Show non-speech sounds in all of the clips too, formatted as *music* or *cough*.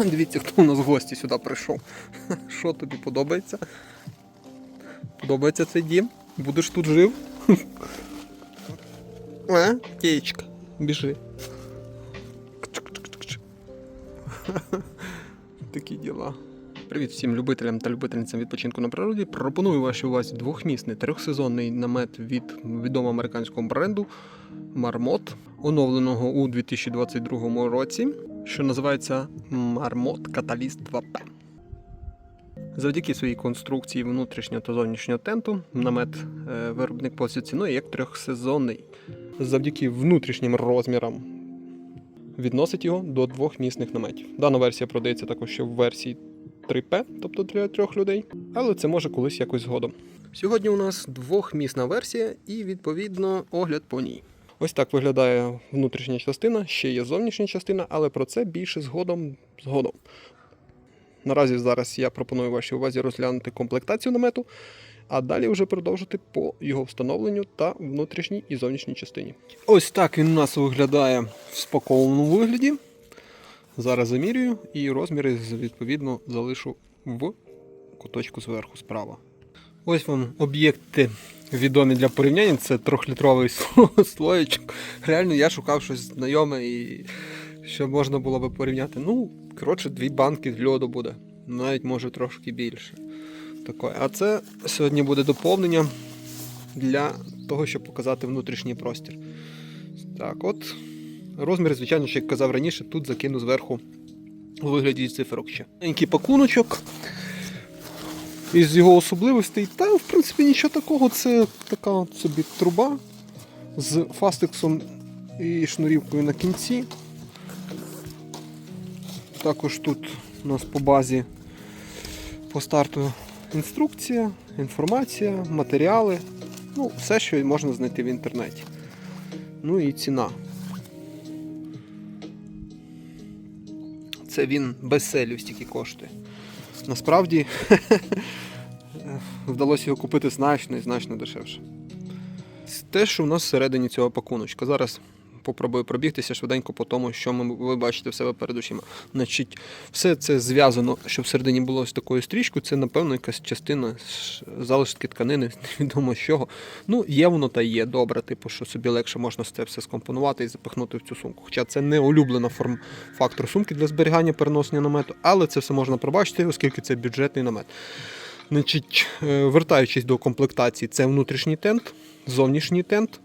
*laughs* Дивіться, хто у нас в гості сюди прийшов. *laughs* Що тобі подобається? Подобається цей дім? Будеш тут жив? *laughs* А, Тєчка, біжи. Такі діла. Привіт всім любителям та любительницям відпочинку на природі. Пропоную вашій увазі двохмісний трьохсезонний намет від відомого американського бренду Marmot, оновленого у 2022 році, що називається Marmot Catalyst 2P. Завдяки своїй конструкції внутрішнього та зовнішнього тенту намет е, виробник позиціонує як трьохсезонний. Завдяки внутрішнім розмірам відносить його до двох місних наметів. Дана версія продається також ще в версії 3P, тобто для трьох людей, але це може колись якось згодом. Сьогодні у нас двохмісна версія і відповідно огляд по ній. Ось так виглядає внутрішня частина, ще є зовнішня частина, але про це більше згодом згодом. Наразі зараз я пропоную вашій увазі розглянути комплектацію намету, а далі вже продовжити по його встановленню та внутрішній і зовнішній частині. Ось так він у нас виглядає в спакованому вигляді. Зараз замірюю і розміри відповідно залишу в куточку зверху справа. Ось вам об'єкти відомі для порівняння. Це трьохлітровий *laughs* слоєчок. Реально я шукав щось знайоме і що можна було би порівняти. Ну, коротше, дві банки льоду буде. Навіть може трошки більше. Такое. А це сьогодні буде доповнення для того, щоб показати внутрішній простір. Так, от. Розмір, звичайно, що як казав раніше, тут закину зверху у вигляді циферок ще. Маленький пакуночок. Із його особливостей, та в принципі нічого такого, це така собі труба з фастексом і шнурівкою на кінці. Також тут у нас по базі по старту інструкція, інформація, матеріали. Ну, все, що можна знайти в інтернеті. Ну і ціна. Це він без селю стільки коштує. Насправді *laughs* вдалося його купити значно і значно дешевше. Те, що у нас всередині цього пакуночка. Зараз попробую пробігтися швиденько по тому, що ми, ви бачите в себе перед очима. Значить, все це зв'язано, щоб всередині було ось такою стрічкою. Це, напевно, якась частина залишки тканини, *laughs* невідомо з чого. Ну, є воно та є добре, типу, що собі легше можна це все скомпонувати і запихнути в цю сумку. Хоча це не улюблена форм фактор сумки для зберігання переносення намету, але це все можна пробачити, оскільки це бюджетний намет. Значить, е, вертаючись до комплектації, це внутрішній тент, зовнішній тент,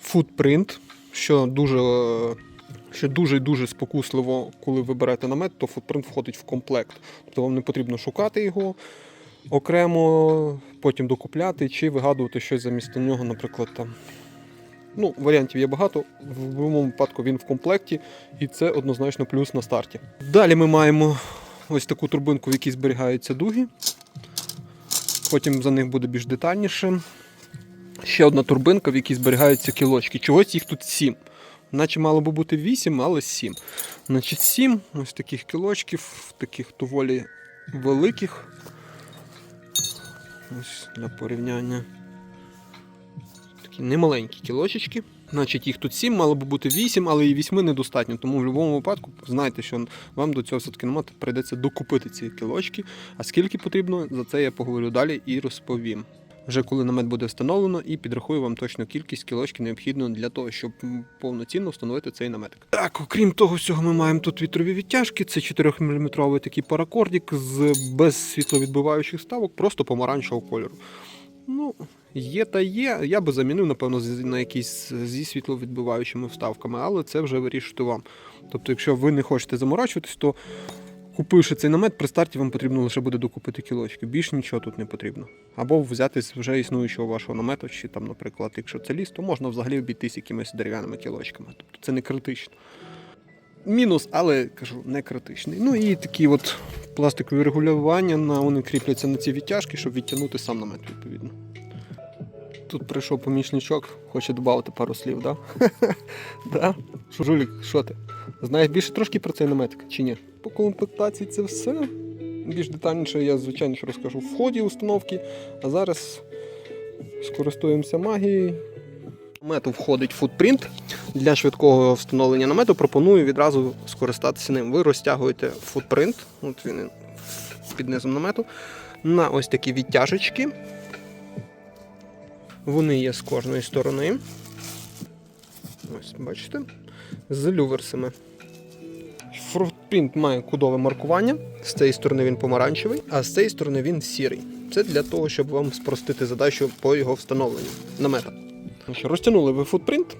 футпринт, що дуже, що дуже і дуже спокусливо, коли ви берете намет, то футпринт входить в комплект. Тобто вам не потрібно шукати його окремо, потім докупляти чи вигадувати щось замість нього, наприклад, там. Ну, варіантів є багато. В будь-якому випадку він в комплекті, і це однозначно плюс на старті. Далі ми маємо ось таку турбинку, в якій зберігаються дуги. Потім за них буде більш детальніше. Ще одна турбинка, в якій зберігаються кілочки. Чогось їх тут 7. Наче мало би бути 8, але 7. Значить, 7 ось таких кілочків, таких доволі великих. Ось для порівняння. Такі немаленькі кілочечки. Значить, їх тут 7, мало би бути 8, але і 8 недостатньо. Тому в будь-якому випадку знайте, що вам до цього все-таки намет прийдеться докупити ці кілочки. А скільки потрібно, за це я поговорю далі і розповім. Вже коли намет буде встановлено і підрахую вам точну кількість кілочки необхідно для того, щоб повноцінно встановити цей наметик. Так, окрім того всього, ми маємо тут вітрові відтяжки. Це 4-мм такий паракордик з без світловідбиваючих ставок, просто помаранчевого кольору. Ну, є та є. Я би замінив, напевно, на якісь зі світловідбиваючими вставками, але це вже вирішуйте вам. Тобто, якщо ви не хочете заморачуватись, то купивши цей намет, при старті вам потрібно лише буде докупити кілочки. Більш нічого тут не потрібно. Або взяти з вже існуючого вашого намету, чи там, наприклад, якщо це ліс, то можна взагалі обійтись якимись дерев'яними кілочками. Тобто це не критично. Мінус, але кажу, не критичний. Ну і такі от пластикові регулювання, на, вони кріпляться на ці відтяжки, щоб відтягнути сам намет, відповідно. Тут прийшов помічничок, хоче додати пару слів, да? *laughs* да? Жулік, що ти? Знаєш більше трошки про цей наметик чи ні? По комплектації це все. Більш детальніше я, звичайно, розкажу в ході установки, а зараз скористуємося магією. Намету входить футпринт. Для швидкого встановлення намету пропоную відразу скористатися ним. Ви розтягуєте футпринт, от він під низом намету, на ось такі відтяжечки. Вони є з кожної сторони. Ось, бачите, з люверсами. Футпринт має кудове маркування. З цієї сторони він помаранчевий, а з цієї сторони він сірий. Це для того, щоб вам спростити задачу по його встановленню намета. Розтягнули ви футпринт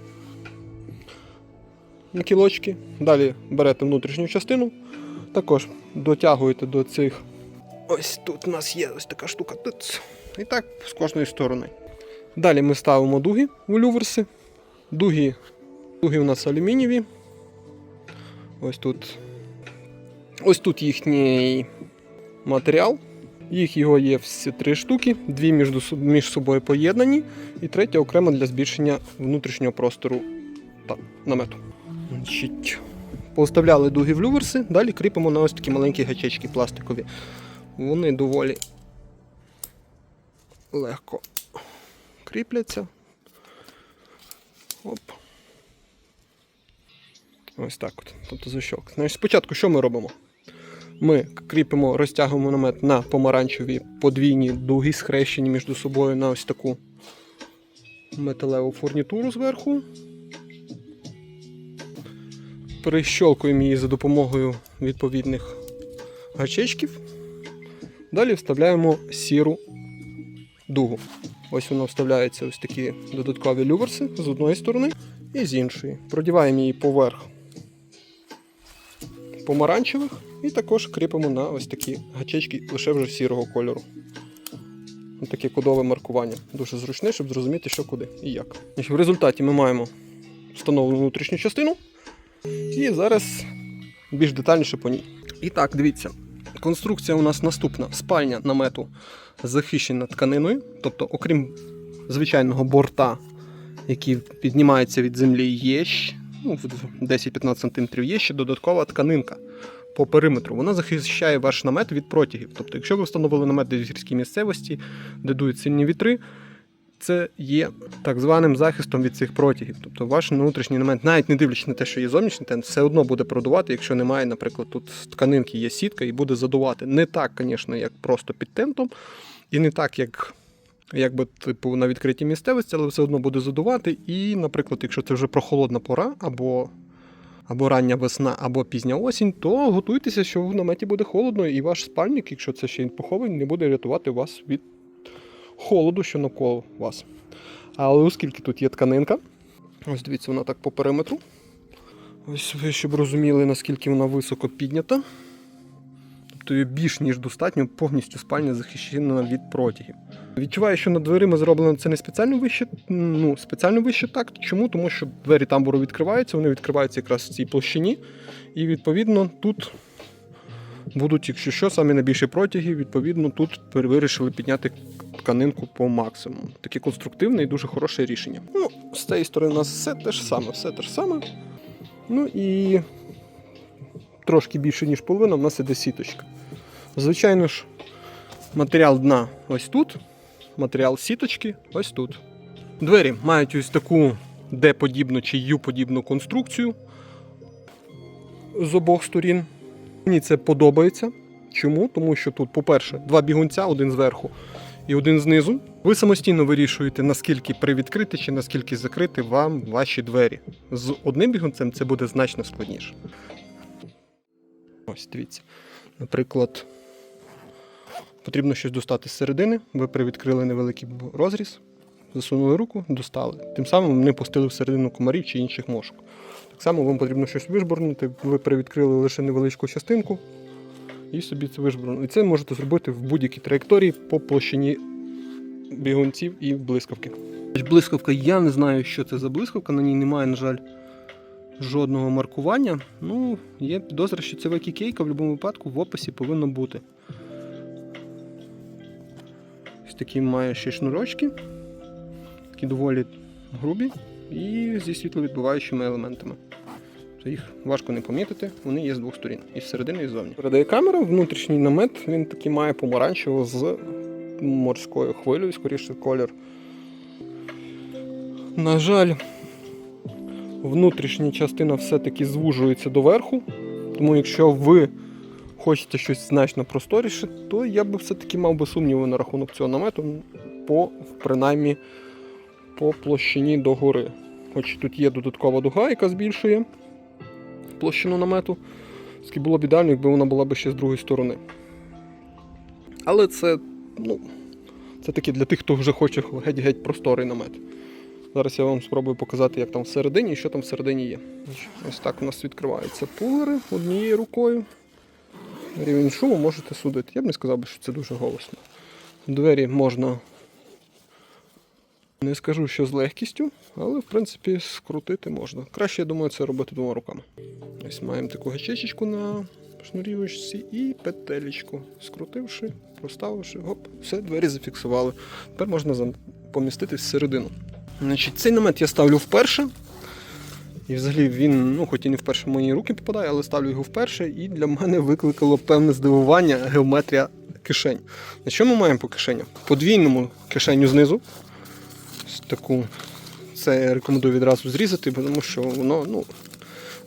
на кілочки. Далі берете внутрішню частину. Також дотягуєте до цих. Ось тут у нас є ось така штука. Туц. І так з кожної сторони. Далі ми ставимо дуги у люверси. Дуги, дуги у нас алюмінієві. Ось тут. Ось тут їхній матеріал. Їх його є всі три штуки, дві між, між собою поєднані, і третя окремо для збільшення внутрішнього простору та, намету. Значить, Поставляли дуги в люверси, далі кріпимо на ось такі маленькі гачечки пластикові. Вони доволі легко кріпляться. Оп. Ось так от. Тобто защок. Значить, спочатку що ми робимо? Ми кріпимо, розтягуємо намет на помаранчеві подвійні дуги, схрещені між собою на ось таку металеву фурнітуру зверху. Перещолкуємо її за допомогою відповідних гачечків. Далі вставляємо сіру дугу. Ось воно вставляється ось такі додаткові люверси з одної сторони і з іншої. Продіваємо її поверх помаранчевих і також кріпимо на ось такі гачечки лише вже сірого кольору. Ось таке кодове маркування. Дуже зручне, щоб зрозуміти, що куди і як. В результаті ми маємо встановлену внутрішню частину. І зараз більш детальніше по ній. І так, дивіться. Конструкція у нас наступна: спальня намету захищена тканиною, тобто, окрім звичайного борта, який піднімається від землі, є ну, в 10-15 см, є ще додаткова тканинка по периметру. Вона захищає ваш намет від протягів. Тобто, якщо ви встановили намет десь в гірській місцевості, де дують сильні вітри, це є так званим захистом від цих протягів. Тобто ваш внутрішній намет, навіть не дивлячись на те, що є зовнішній тент, все одно буде продувати, якщо немає, наприклад, тут тканинки, є сітка і буде задувати. Не так, звісно, як просто під тентом, і не так, як. Якби типу на відкритій місцевості, але все одно буде задувати. І, наприклад, якщо це вже прохолодна пора, або, або рання весна, або пізня осінь, то готуйтеся, що в наметі буде холодно, і ваш спальник, якщо це ще й похований, не буде рятувати вас від холоду, що навколо вас. Але оскільки тут є тканинка, ось дивіться, вона так по периметру. Ось ви щоб розуміли, наскільки вона високо піднята. Тобто більш ніж достатньо, повністю спальня захищена від протягів. Відчуваю, що над дверима зроблено це не спеціально вище, ну, спеціально вище так. Чому? Тому що двері тамбуру відкриваються, вони відкриваються якраз в цій площині. І відповідно тут будуть, якщо що, самі найбільші протяги, відповідно, тут вирішили підняти тканинку по максимуму. Таке конструктивне і дуже хороше рішення. Ну, з цієї сторони у нас все те ж саме, все те ж саме. Ну і трошки більше, ніж половина, в нас іде сіточка. Звичайно ж, матеріал дна ось тут, матеріал сіточки ось тут. Двері мають ось таку D-подібну чи U-подібну конструкцію з обох сторін. Мені це подобається. Чому? Тому що тут, по-перше, два бігунця, один зверху і один знизу. Ви самостійно вирішуєте, наскільки привідкрити чи наскільки закрити вам ваші двері. З одним бігунцем це буде значно складніше. Ось, дивіться. Наприклад, потрібно щось достати з середини, ви привідкрили невеликий розріз, засунули руку, достали. Тим самим не пустили всередину комарів чи інших мошок. Так само вам потрібно щось вижбурнути, ви привідкрили лише невеличку частинку і собі це вижбурнули. І це можете зробити в будь-якій траєкторії по площині бігунців і блискавки. Блискавка, я не знаю, що це за блискавка, на ній немає, на жаль, жодного маркування. Ну, є підозра, що це кейка в будь-якому випадку в описі повинно бути. Ось такі має ще шнурочки, такі доволі грубі і зі світловідбиваючими елементами. Їх важко не помітити, вони є з двох сторін, і зсередини, і ззовні. Передає камера, внутрішній намет, він такий має помаранчево з морською хвилею, скоріше колір. На жаль, внутрішня частина все-таки звужується доверху. Тому якщо ви хочете щось значно просторіше, то я би все-таки мав би сумніви на рахунок цього намету, по, принаймні по площині догори. Хоч тут є додаткова дуга, яка збільшує площину намету. Скільки було б ідеально, якби вона була б ще з другої сторони. Але це, ну, це таки для тих, хто вже хоче геть-геть просторий намет. Зараз я вам спробую показати, як там всередині і що там всередині є. Ось так у нас відкриваються пулери однією рукою. Рівень шуму можете судити. Я б не сказав, що це дуже голосно. Двері можна. Не скажу, що з легкістю, але в принципі скрутити можна. Краще, я думаю, це робити двома руками. Ось маємо таку гачечечку на шнурівочці і петелечку. Скрутивши, проставивши, гоп, все, двері зафіксували. Тепер можна поміститись всередину. Значить, цей намет я ставлю вперше. І взагалі він, ну, хоч і не вперше в мої руки попадає, але ставлю його вперше, і для мене викликало певне здивування геометрія кишень. На що ми маємо по кишенях? Подвійному кишеню знизу. Таку. Це я рекомендую відразу зрізати, тому що воно ну,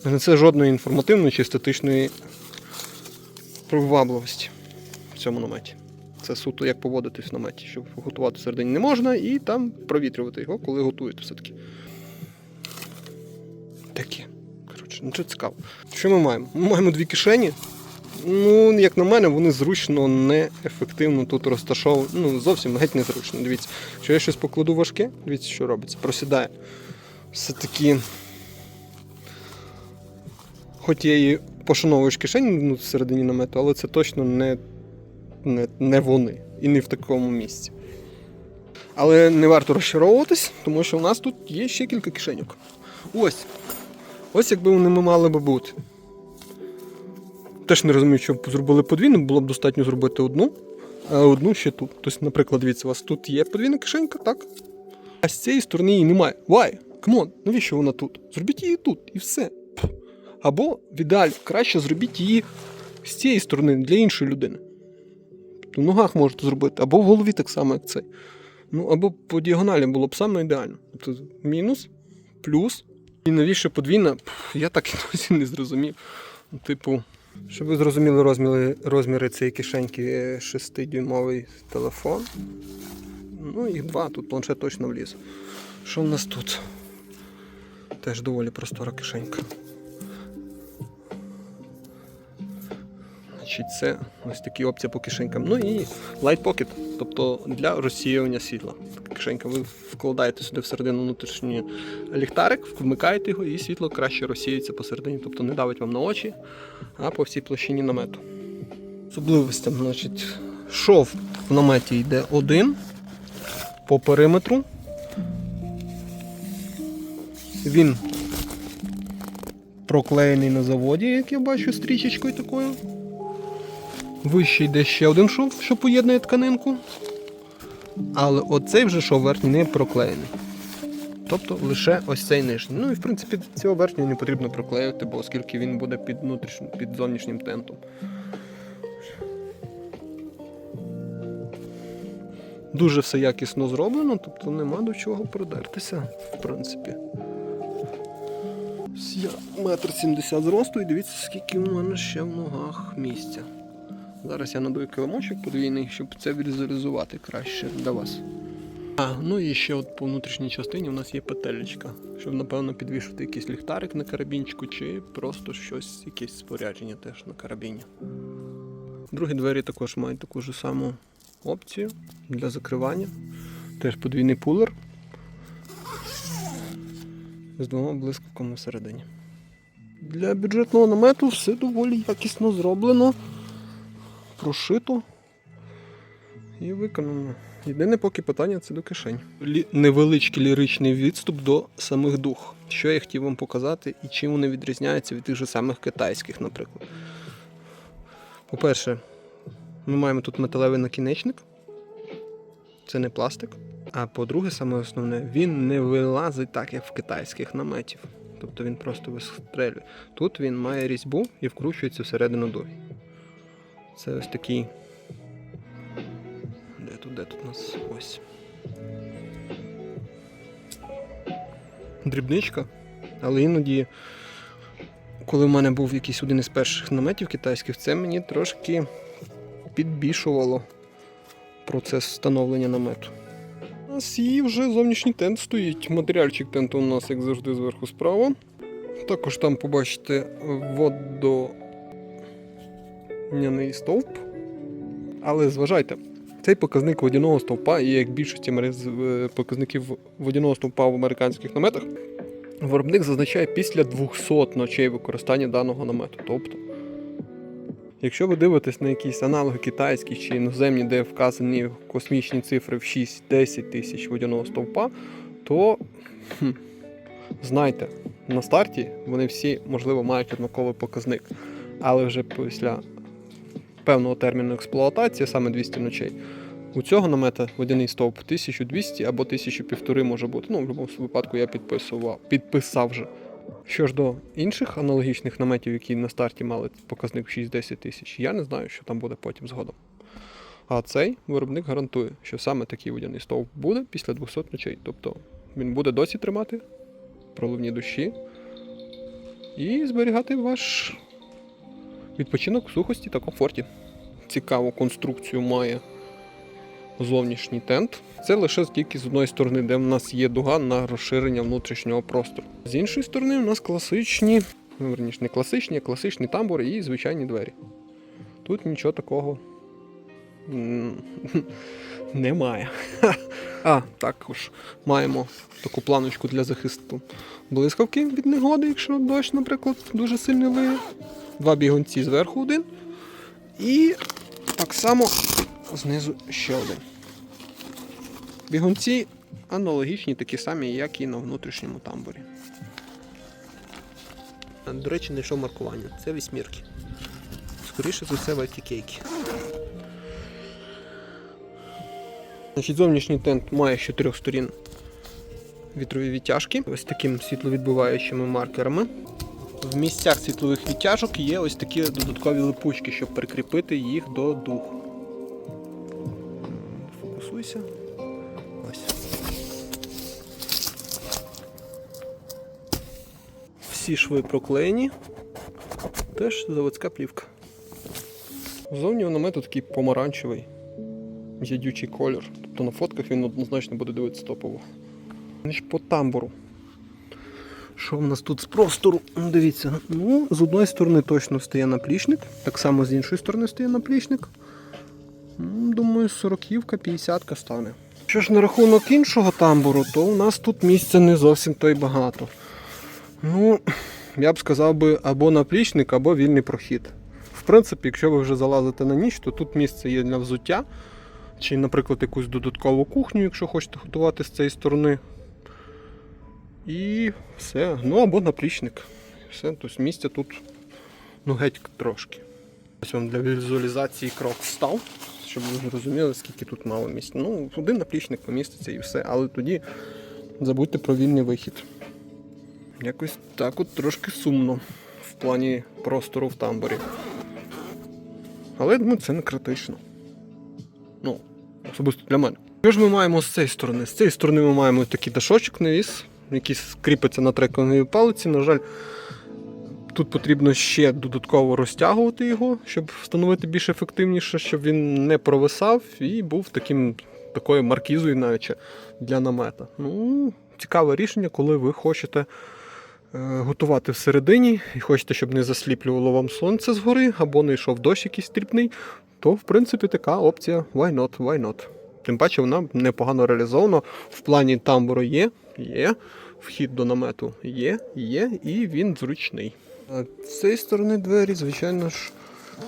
не несе жодної інформативної чи статичної привабливості в цьому наметі. Це суто як поводитись в наметі, щоб готувати всередині не можна, і там провітрювати його, коли готуєте все-таки. Таке. Коротше, нічого цікаво. Що ми маємо? Ми маємо дві кишені. Ну, як на мене, вони зручно, неефективно тут розташовані. Ну, зовсім геть незручно. Дивіться, якщо я щось покладу важке, дивіться, що робиться, просідає. Все-таки. Хоч я її пошановую ж кишені ну, всередині намету, але це точно не, не, не вони і не в такому місці. Але не варто розчаровуватись, тому що у нас тут є ще кілька кишеньок. Ось. Ось якби вони мали би бути. Теж не розумію, що б зробили подвійну, було б достатньо зробити одну, а одну ще тут. Тобто, наприклад, дивіться, у вас тут є подвійна кишенька, так? А з цієї сторони її немає. Why? Камон, навіщо вона тут? Зробіть її тут і все. Або в ідеалі краще зробіть її з цієї сторони для іншої людини. В ногах можете зробити, або в голові так само, як цей. Ну, або по діагоналі було б саме ідеально. Тобто мінус, плюс. І навіщо подвійна? Я так і *laughs* досі не зрозумів. Типу, щоб ви зрозуміли розміри, розміри цієї кишеньки 6-дюймовий телефон. Ну, їх два, тут планшет точно вліз. Що в нас тут? Теж доволі простора кишенька. Значить, це ось такі опції по кишенькам. Ну і Light Pocket, тобто для розсіювання світла. Кишенька, ви вкладаєте сюди всередину внутрішній ліхтарик, вмикаєте його, і світло краще розсіюється посередині, тобто не давить вам на очі, а по всій площині намету. Особливостям, значить, шов в наметі йде один по периметру. Він проклеєний на заводі, як я бачу, стрічечкою такою. Вище йде ще один шов, що поєднує тканинку. Але оцей вже шов верхній не проклеєний. Тобто лише ось цей нижній. Ну і в принципі цього верхнього не потрібно проклеювати, бо оскільки він буде під під зовнішнім тентом. Дуже все якісно зроблено, тобто нема до чого придертися, в принципі. Я метр сімдесят зросту і дивіться, скільки в мене ще в ногах місця. Зараз я надую килимочок подвійний, щоб це візуалізувати краще для вас. А, ну і ще от по внутрішній частині у нас є петелечка, щоб, напевно, підвішувати якийсь ліхтарик на карабінчику, чи просто щось, якесь спорядження теж на карабіні. Другі двері також мають таку ж саму опцію для закривання. Теж подвійний пулер з двома блискавками всередині. Для бюджетного намету все доволі якісно зроблено, прошито і виконано. Єдине поки питання це до кишень. Лі... Невеличкий ліричний відступ до самих дух. Що я хотів вам показати і чим вони відрізняються від тих же самих китайських, наприклад. По-перше, ми маємо тут металевий накінечник. Це не пластик. А по-друге, саме основне, він не вилазить так, як в китайських наметів. Тобто він просто вистрелює. Тут він має різьбу і вкручується всередину дуги. Це ось такий. Де тут, де тут у нас ось. дрібничка, але іноді, коли в мене був якийсь один із перших наметів китайських, це мені трошки підбільшувало процес встановлення намету. У нас і вже зовнішній тент стоїть. Матеріальчик тенту у нас, як завжди, зверху справа. Також там побачите водоняний стовп. Але зважайте, цей показник водяного стовпа є як більшості е, показників водяного стовпа в американських наметах. Виробник зазначає після 200 ночей використання даного намету. Тобто, якщо ви дивитесь на якісь аналоги китайські чи іноземні, де вказані космічні цифри в 6-10 тисяч водяного стовпа, то хм, знайте, на старті вони всі, можливо, мають однаковий показник. Але вже після певного терміну експлуатації, саме 200 ночей, у цього намета водяний стовп 1200 або 1500 може бути. Ну, в будь-якому випадку я підписував, підписав вже. Що ж до інших аналогічних наметів, які на старті мали показник 6-10 тисяч, я не знаю, що там буде потім згодом. А цей виробник гарантує, що саме такий водяний стовп буде після 200 ночей. Тобто він буде досі тримати проливні душі і зберігати ваш відпочинок в сухості та комфорті. Цікаву конструкцію має зовнішній тент. Це лише тільки з одної сторони, де в нас є дуга на розширення внутрішнього простору. З іншої сторони, у нас класичні, ну, верніше, не класичні, а класичні тамбури і звичайні двері. Тут нічого такого *laughs* немає. А, також маємо таку планочку для захисту блискавки від негоди, якщо дощ, наприклад, дуже сильно лиє. Два бігунці зверху один. І так само знизу ще один. Бігунці аналогічні, такі самі, як і на внутрішньому тамбурі. До речі, не йшов маркування. Це вісьмірки. Скоріше за все, кейки. Значить, зовнішній тент має з чотирьох сторін вітрові відтяжки, ось такими світловідбиваючими маркерами. В місцях світлових відтяжок є ось такі додаткові липучки, щоб прикріпити їх до духу. Фокусуйся. Ось. Всі шви проклеєні. Теж заводська плівка. Зовні у намету такий помаранчевий, ядючий колір. Тобто на фотках він однозначно буде дивитися топово. Значить, по тамбуру. Що в нас тут з простору? Ну, Дивіться, ну, з одної сторони точно стає наплічник, так само з іншої сторони стає наплічник. Ну, Думаю, 40-ка, 50-ка стане. Що ж на рахунок іншого тамбуру, то у нас тут місця не зовсім то багато. Ну, я б сказав би або наплічник, або вільний прохід. В принципі, якщо ви вже залазите на ніч, то тут місце є для взуття. Чи, наприклад, якусь додаткову кухню, якщо хочете готувати з цієї сторони. І все. Ну або наплічник. Все, тобто місця тут ну, геть трошки. Ось вам для візуалізації крок став, щоб ви розуміли, скільки тут мало місця. Ну, один наплічник поміститься і все, але тоді забудьте про вільний вихід. Якось так от трошки сумно в плані простору в тамбурі. Але я думаю, це не критично. Ну, особисто для мене. Що ж ми маємо з цієї сторони? З цієї сторони ми маємо такий дашочок навіс, який кріпиться на трековій палиці. На жаль, тут потрібно ще додатково розтягувати його, щоб встановити більш ефективніше, щоб він не провисав і був таким, такою маркізою навіть для намета. Ну, цікаве рішення, коли ви хочете. Е, Готувати всередині і хочете, щоб не засліплювало вам сонце згори, або не йшов дощ якийсь стріпний, то в принципі така опція why not, why not. Тим паче вона непогано реалізована. В плані тамбуру є, є, вхід до намету є, є, і він зручний. З цієї сторони двері, звичайно ж,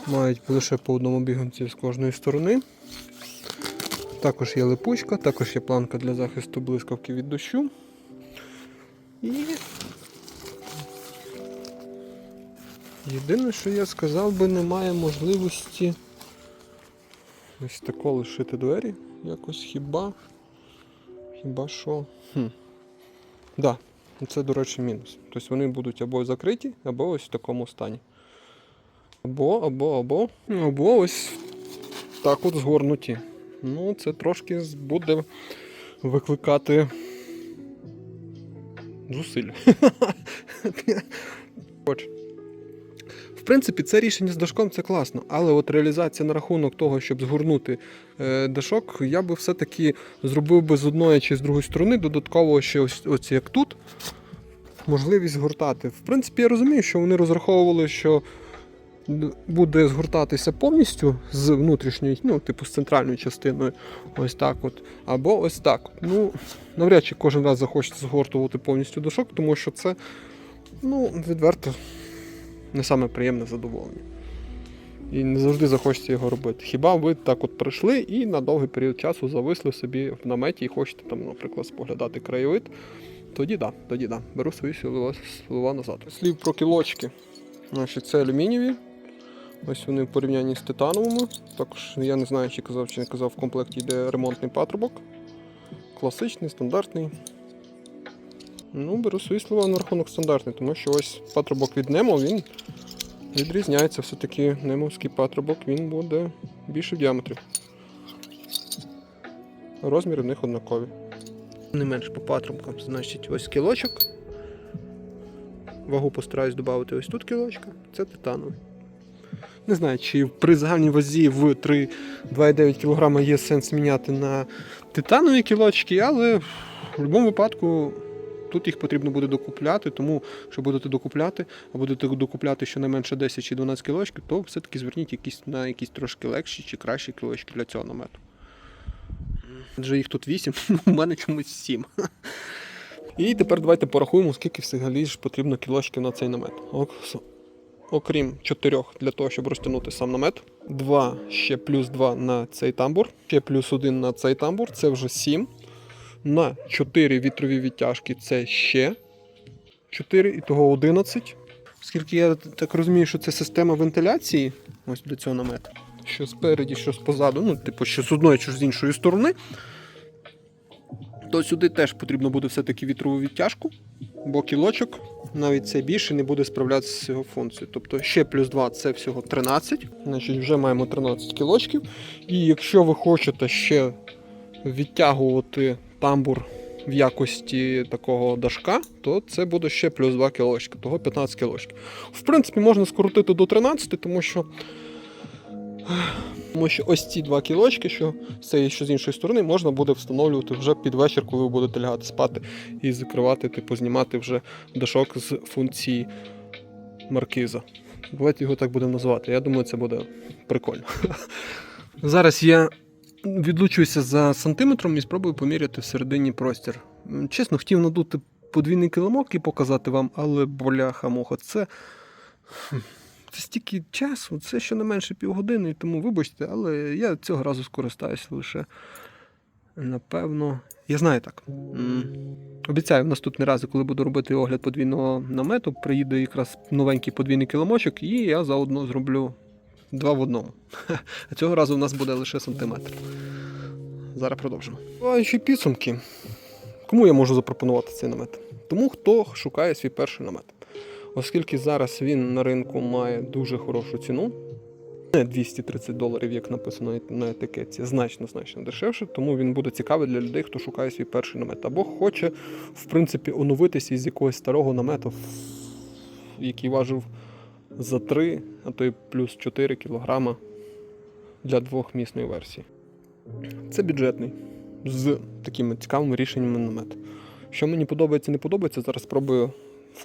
мають лише по одному бігунці з кожної сторони. Також є липучка, також є планка для захисту блискавки від дощу. І єдине, що я сказав би, немає можливості ось тако лишити двері. Якось хіба. Хіба що. Хм. Да, це, до речі, мінус. Тобто вони будуть або закриті, або ось в такому стані. Або, або, або, або ось так от згорнуті. Ну, це трошки буде викликати зусиль. *laughs* Принципі, це рішення з дашком це класно, але от реалізація на рахунок того, щоб згорнути е, дашок, я би все-таки зробив би з одної чи з другої сторони додатково ще ось, ось як тут можливість згортати. В принципі, я розумію, що вони розраховували, що буде згортатися повністю з внутрішньої, ну, типу, з центральною частиною, ось так от. Або ось так. Ну, навряд чи кожен раз захочеться згортувати повністю дошок, тому що це, ну, відверто, не саме приємне задоволення. І не завжди захочеться його робити. Хіба ви так от прийшли і на довгий період часу зависли собі в наметі і хочете там, наприклад, споглядати краєвид, тоді да, тоді да. Беру свої слова, назад. Слів про кілочки. Значить, це алюмінієві. Ось вони в порівнянні з титановими. Також я не знаю, чи казав, чи не казав, в комплекті йде ремонтний патрубок. Класичний, стандартний. Ну, беру свої слова на рахунок стандартний, тому що ось патрубок від Nemo, він відрізняється. Все-таки немовський патрубок він буде більше в діаметрі. Розміри в них однакові. Не менш по патрубкам, значить, ось кілочок. Вагу постараюсь додати ось тут кілочка, це титановий. Не знаю, чи при загальній вазі в 3 2,9 кг є сенс міняти на титанові кілочки, але в будь-якому випадку тут їх потрібно буде докупляти, тому що будете докупляти, а будете докупляти щонайменше 10 чи 12 кілочків, то все-таки зверніть якісь, на якісь трошки легші чи кращі кілочки для цього намету. Адже їх тут 8, у *laughs* мене чомусь 7. І тепер давайте порахуємо, скільки взагалі ж потрібно кілочків на цей намет. Окрім 4 для того, щоб розтягнути сам намет. 2 ще плюс 2 на цей тамбур, ще плюс 1 на цей тамбур, це вже 7. На 4 вітрові відтяжки це ще 4, і того 11. Оскільки я так розумію, що це система вентиляції ось для цього намету. Що спереді, що позаду, ну, типу, що з одної, що з іншої сторони. То сюди теж потрібно буде все-таки вітрову відтяжку, бо кілочок навіть це більше не буде справлятися з його функцією. Тобто ще плюс 2 це всього 13. Значить, вже маємо 13 кілочків. І якщо ви хочете ще відтягувати тамбур в якості такого дашка, то це буде ще плюс 2 кілочки, того 15 кілочків. В принципі, можна скоротити до 13, тому що. Тому що ось ці два кілочки, що з цієї, що з іншої сторони, можна буде встановлювати вже під вечір, коли ви будете лягати спати, і закривати, типу, знімати вже дашок з функції маркиза. Давайте його так будемо називати. Я думаю, це буде прикольно. *laughs* Зараз я відлучуся за сантиметром і спробую поміряти всередині простір. Чесно, хотів надути подвійний килимок і показати вам, але бляха-муха, це. Це стільки часу, це щонайменше півгодини, тому вибачте, але я цього разу скористаюся лише. Напевно. Я знаю так. Обіцяю, в наступний раз, коли буду робити огляд подвійного намету, приїде якраз новенький подвійний килимочок, і я заодно зроблю два в одному. А *laughs* цього разу в нас буде лише сантиметр. Зараз продовжимо. Ще підсумки. Кому я можу запропонувати цей намет? Тому хто шукає свій перший намет. Оскільки зараз він на ринку має дуже хорошу ціну, не 230 доларів, як написано на етикетці, значно значно дешевше, тому він буде цікавий для людей, хто шукає свій перший намет. Або хоче, в принципі, оновитися із якогось старого намету, який важив за 3, а то й плюс 4 кілограма для двохмісної версії. Це бюджетний, з такими цікавими рішеннями намет. Що мені подобається, не подобається, зараз спробую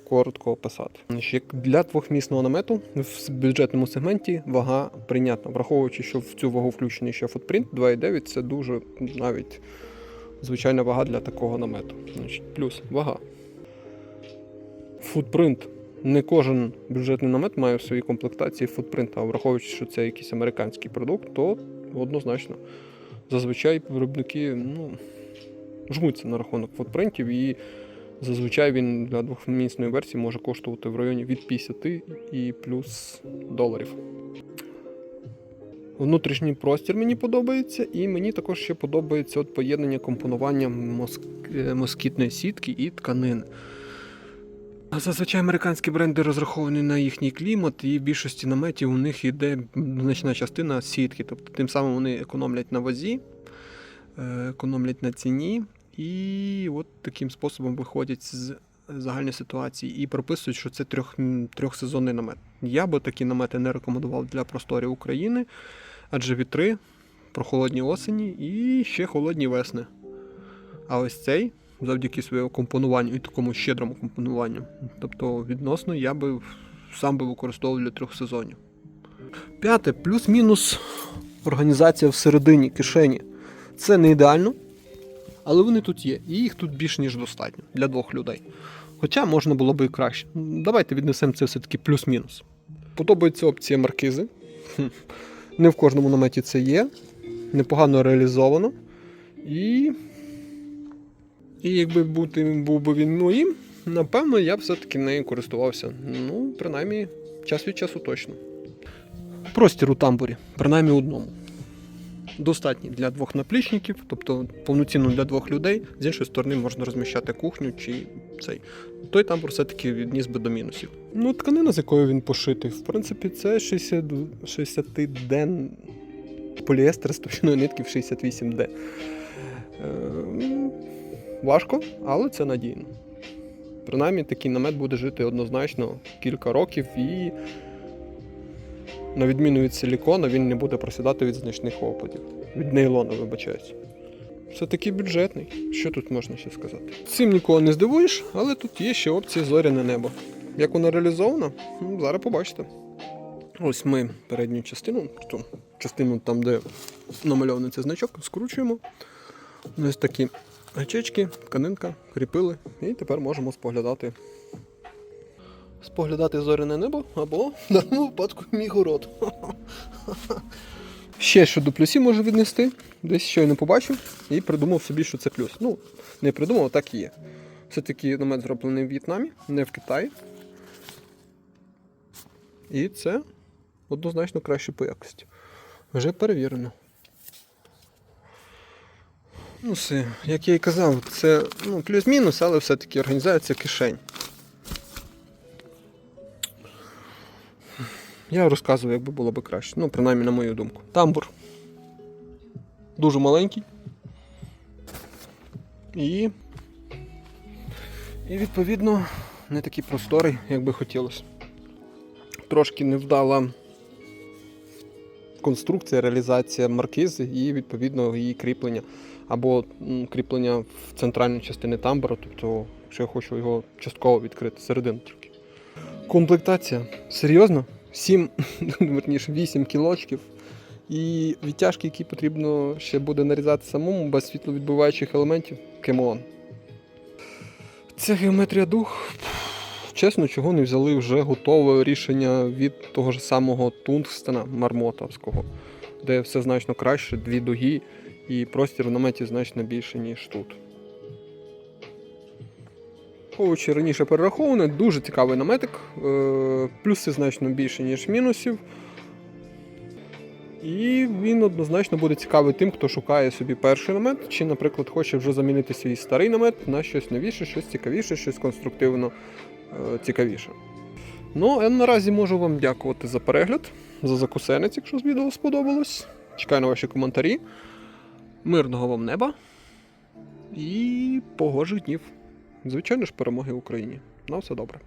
коротко описати. Як для двохмісного намету в бюджетному сегменті вага прийнятна, враховуючи, що в цю вагу включений ще футпринт 2,9 це дуже навіть звичайна вага для такого намету. Плюс вага. Футпринт. Не кожен бюджетний намет має в своїй комплектації футпринт, а враховуючи, що це якийсь американський продукт, то однозначно. Зазвичай виробники ну, жмуться на рахунок футпринтів і Зазвичай він для двохмісної версії може коштувати в районі від 50 і плюс доларів. Внутрішній простір мені подобається, і мені також ще подобається от поєднання компонування моск... е, москітної сітки і тканин. Зазвичай американські бренди розраховані на їхній клімат, і в більшості наметів у них йде значна частина сітки. Тобто тим самим вони економлять на вазі, е, економлять на ціні. І от таким способом виходять з загальні ситуації і прописують, що це трьох, трьохсезонний намет. Я би такі намети не рекомендував для просторів України, адже вітри, прохолодні осені і ще холодні весни. А ось цей, завдяки своєму компонуванню і такому щедрому компонуванню. Тобто, відносно я би сам би використовував для трьох сезонів. П'яте, плюс-мінус організація всередині кишені. Це не ідеально, але вони тут є. І їх тут більш ніж достатньо для двох людей. Хоча можна було би і краще. Давайте віднесемо це все-таки плюс-мінус. Подобається опція маркизи. Не в кожному наметі це є. Непогано реалізовано. І. І якби бути, був би він моїм, напевно, я б все-таки нею користувався. Ну, принаймні, час від часу точно. Простір у тамбурі, принаймні одному. Достатній для двох наплічників, тобто повноцінно для двох людей. З іншої сторони можна розміщати кухню чи цей. Той тамбур все-таки відніс би до мінусів. Ну, тканина, з якою він пошитий, в принципі, це 60, 60 ден поліестер з товщиною нитки в 68D. Е, м, важко, але це надійно. Принаймні, такий намет буде жити однозначно кілька років і, на відміну від силікона, він не буде просідати від значних опадів. Від нейлону, вибачаюсь. Все-таки бюджетний. Що тут можна ще сказати? Цим нікого не здивуєш, але тут є ще опція зоряне небо. Як вона реалізована, ну, зараз побачите. Ось ми передню частину, ту частину там, де намальований цей значок, скручуємо. Ось такі гачечки, тканинка, кріпили, і тепер можемо споглядати. Споглядати зоряне небо або в даному випадку мій город. *laughs* Ще що до плюсів можу віднести. Десь щойно побачив і придумав собі, що це плюс. Ну, не придумав, так і є. Все-таки намет зроблений в В'єтнамі, не в Китаї. І це однозначно краще по якості. Вже перевірено. Ну, все, як я і казав, це ну, плюс-мінус, але все-таки організація кишень. Я розказую, як би було б краще. Ну, принаймні, на мою думку. Тамбур. Дуже маленький. І. І відповідно не такий просторий, як би хотілося. Трошки невдала конструкція, реалізація маркизи і відповідно її кріплення. Або кріплення в центральній частині тамбура, тобто, якщо я хочу його частково відкрити, середину тільки. Комплектація серйозно? 7, *laughs* верніше 8 кілочків. І відтяжки, які потрібно ще буде нарізати самому без світловідбиваючих елементів, кемон. Ця геометрія дух, чесно, чого не взяли вже готове рішення від того ж самого тунгстена мармотовського, де все значно краще, дві дуги, і простір в наметі значно більше, ніж тут. Враховуючи раніше перераховане, дуже цікавий наметик. Е, Плюси значно більше, ніж мінусів. І він однозначно буде цікавий тим, хто шукає собі перший намет, чи, наприклад, хоче вже замінити свій старий намет на щось новіше, щось цікавіше, щось конструктивно е, цікавіше. Ну, а наразі можу вам дякувати за перегляд, за закусенець, якщо відео сподобалось. Чекаю на ваші коментарі. Мирного вам неба і погожих днів. Звичайно ж, перемоги Україні. На все добре.